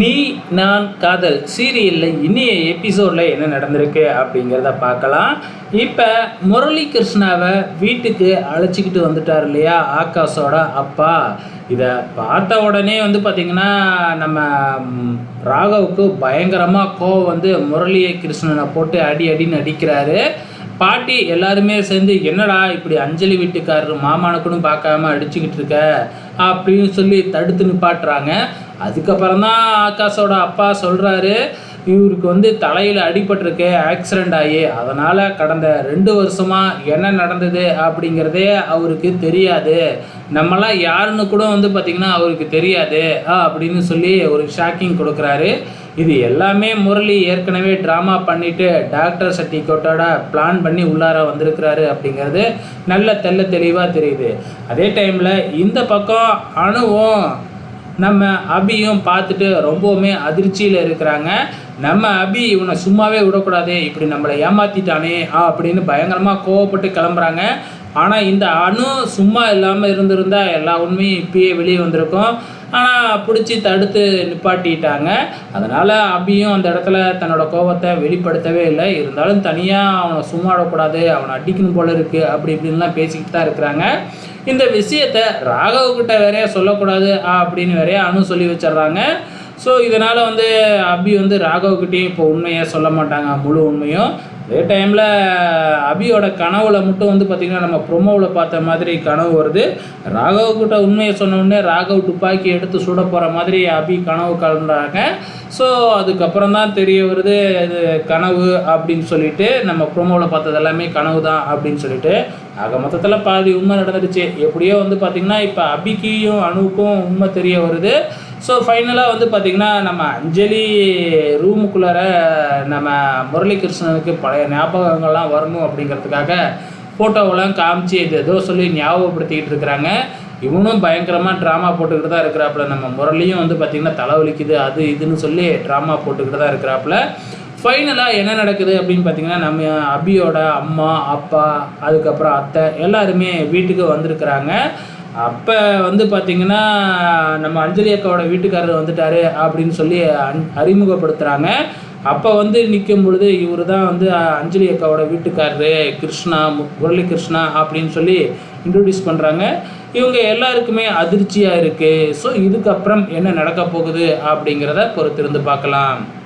நீ நான் காதல். சீரியலில் இனிய எபிசோடில் என்ன நடந்திருக்கு அப்படிங்கிறத பார்க்கலாம். இப்போ முரளி கிருஷ்ணாவை வீட்டுக்கு அழைச்சிக்கிட்டு வந்துட்டார் இல்லையா ஆகாஷோட அப்பா. இதை பார்த்த உடனே வந்து பார்த்திங்கன்னா நம்ம ராகவுக்கு பயங்கரமாக கோவம் வந்து முரளியை கிருஷ்ணனை போட்டு அடி அடின்னு அடிக்கிறாரு பாட்டி எல்லாருமே சேர்ந்து என்னடா இப்படி அஞ்சலி வீட்டுக்காரர் மாமானுக்குன்னு பார்க்காம அடிச்சுக்கிட்டு இருக்க? அப்படின்னு சொல்லி தடுத்து நிப்பாட்டுறாங்க. அதுக்கப்புறம் தான் ஆகாஷோட அப்பா சொல்கிறாரு இவருக்கு வந்து தலையில் அடிபட்டிருக்கு ஆக்சிடெண்ட் ஆகி அதனால் கடந்த ரெண்டு வருஷமாக என்ன நடந்தது அப்படிங்கிறதே அவருக்கு தெரியாது. நம்மளாம் யாருன்னு கூட வந்து பார்த்திங்கன்னா அவருக்கு தெரியாது. ஆ, அப்படின்னு சொல்லி ஒரு ஷாக்கிங் கொடுக்குறாரு. இது எல்லாமே முரளி ஏற்கனவே ட்ராமா பண்ணிவிட்டு டாக்டர் சர்டிஃபிகேட்டோட பிளான் பண்ணி உள்ளார வந்திருக்கிறாரு அப்படிங்கிறது நல்ல தெள்ள தெளிவாக தெரியுது. அதே டைமில் இந்த பக்கம் அணுவும் நம்ம அபியும் பார்த்துட்டு ரொம்பவுமே அதிர்ச்சியில் இருக்கிறாங்க. நம்ம அபி இவனை சும்மாவே விடக்கூடாது இப்படி நம்மளை ஏமாத்திட்டானே ஆ அப்படின்னு பயங்கரமாக கோவப்பட்டு கிளம்புறாங்க. ஆனால் இந்த அணு சும்மா இல்லாமல் இருந்திருந்தால் எல்லா உண்மையும் இப்பயே வெளியே வந்திருக்கும். ஆனால் பிடிச்சி தடுத்து நிப்பாட்டிட்டாங்க. அதனால் அபியும் அந்த இடத்துல தன்னோட கோபத்தை வெளிப்படுத்தவே இல்லை. இருந்தாலும் தனியாக அவனை சும்மா விடக்கூடாது அவனை அடிக்கணும் போல இருக்குது அப்படி இப்படின்லாம் பேசிக்கிட்டு தான் இருக்கிறாங்க. இந்த விஷயத்தை ராகவ்கிட்ட வேறையா சொல்லக்கூடாது ஆ, அப்படின்னு வேறையா அணு சொல்லி வச்சிடுறாங்க. ஸோ இதனால் வந்து அபி வந்து ராகவ்கிட்டையும் இப்போ உண்மையை சொல்ல மாட்டாங்க முழு உண்மையும். அதே டைமில் அபியோட கனவுல மட்டும் வந்து பார்த்திங்கன்னா நம்ம ப்ரொமோவில் பார்த்த மாதிரி கனவு வருது. ராகவ் கிட்ட உண்மையை சொன்னோடனே ராகவ் துப்பாக்கி எடுத்து சுட போகிற மாதிரி அபி கனவு கலந்துறாங்க. ஸோ அதுக்கப்புறம் தான் தெரிய வருது இது கனவு அப்படின்னு சொல்லிட்டு நம்ம ப்ரோமோவில் பார்த்தது எல்லாமே கனவு தான் அப்படின்னு சொல்லிட்டு. ஆக மொத்தத்தில் பாதி உண்மை நடந்துடுச்சு. எப்படியோ வந்து பார்த்திங்கன்னா இப்போ அபிக்கியும் அணுவுக்கும் உண்மை தெரிய வருது. ஸோ ஃபைனலாக வந்து பார்த்திங்கன்னா நம்ம அஞ்சலி ரூமுக்குள்ளார நம்ம முரளிகிருஷ்ணனுக்கு பழைய ஞாபகங்கள்லாம் வரணும் அப்படிங்கிறதுக்காக ஃபோட்டோவெல்லாம் காமிச்சு இது ஏதோ சொல்லி ஞாபகப்படுத்திக்கிட்டு இருக்கிறாங்க. இவனும் பயங்கரமாக ட்ராமா போட்டுக்கிட்டு தான் இருக்கிறாப்புல. நம்ம முரளியும் வந்து பார்த்திங்கன்னா தலைவலிக்குது அது இதுன்னு சொல்லி ட்ராமா போட்டுக்கிட்டு தான் இருக்கிறாப்புல. ஃபைனலாக என்ன நடக்குது அப்படின்னு பார்த்தீங்கன்னா நம்ம அபியோட அம்மா அப்பா அதுக்கப்புறம் அத்தை எல்லாருமே வீட்டுக்கு வந்திருக்கிறாங்க. அப்போ வந்து பார்த்திங்கன்னா நம்ம அஞ்சலி அக்காவோட வீட்டுக்காரர் வந்துட்டார் அப்படின்னு சொல்லி அன்- அறிமுகப்படுத்துகிறாங்க அப்போ வந்து நிற்கும் பொழுது இவர் தான் வந்து அஞ்சலி அக்காவோட வீட்டுக்காரரு கிருஷ்ணா முரளி கிருஷ்ணா அப்படின்னு சொல்லி இன்ட்ரடியூஸ் பண்ணுறாங்க இவங்க எல்லாருக்குமே அதிர்ச்சியாக இருக்குது ஸோ இதுக்கப்புறம் என்ன நடக்க போகுது அப்படிங்கிறத பொறுத்திருந்து பார்க்கலாம்.